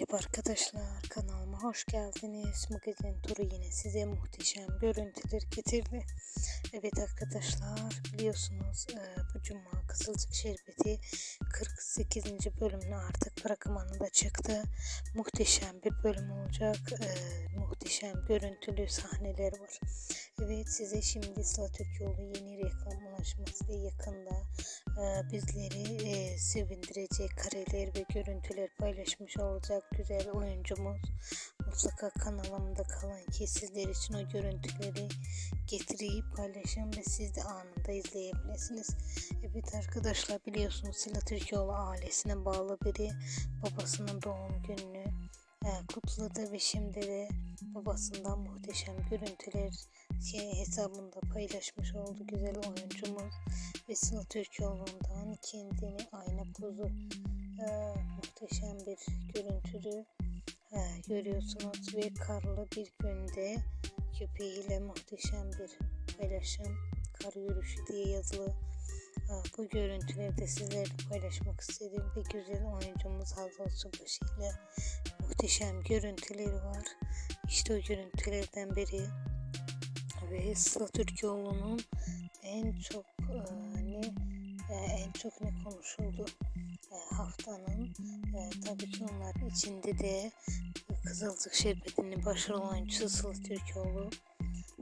Merhaba arkadaşlar kanalıma hoş geldiniz. Magazin turu yine size muhteşem görüntüler getirdi. Evet arkadaşlar biliyorsunuz e, bu cuma Kızılcık Şerbeti 48. bölümüne artık bırakım da çıktı. Muhteşem bir bölüm olacak. E, muhteşem görüntülü sahneler var. Evet size şimdi Sıla Türkoğlu yeni reklam ulaşması yakında bizleri e, sevindirecek kareler ve görüntüler paylaşmış olacak güzel oyuncumuz. Mutlaka kanalımda kalın ki sizler için o görüntüleri getireyim paylaşın ve siz de anında izleyebilirsiniz. Evet arkadaşlar biliyorsunuz Sıla Türkoğlu ailesine bağlı biri babasının doğum gününü e, kutladı ve şimdi de babasından muhteşem görüntüler şey hesabında paylaşmış oldu güzel oyuncumuz ve Sıla Türkoğlu'ndan kendini ayna pozu e, muhteşem bir görüntülü e, görüyorsunuz. Ve karlı bir günde köpeğiyle muhteşem bir paylaşım kar yürüyüşü diye yazılı. E, bu görüntüleri de sizlerle paylaşmak istedim. Ve güzel oyuncumuz Hazal Subaşı ile muhteşem görüntüleri var. İşte o görüntülerden biri. Ve Sıla Türkoğlu'nun en çok e, ne e, en çok ne konuşuldu e, haftanın e, tabii ki onlar içinde de Kızılcık Şerbeti'nin başarılı oyuncusu Sıla Türkoğlu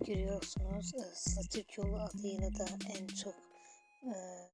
görüyorsunuz. E, Sıla Türkoğlu adıyla da en çok e,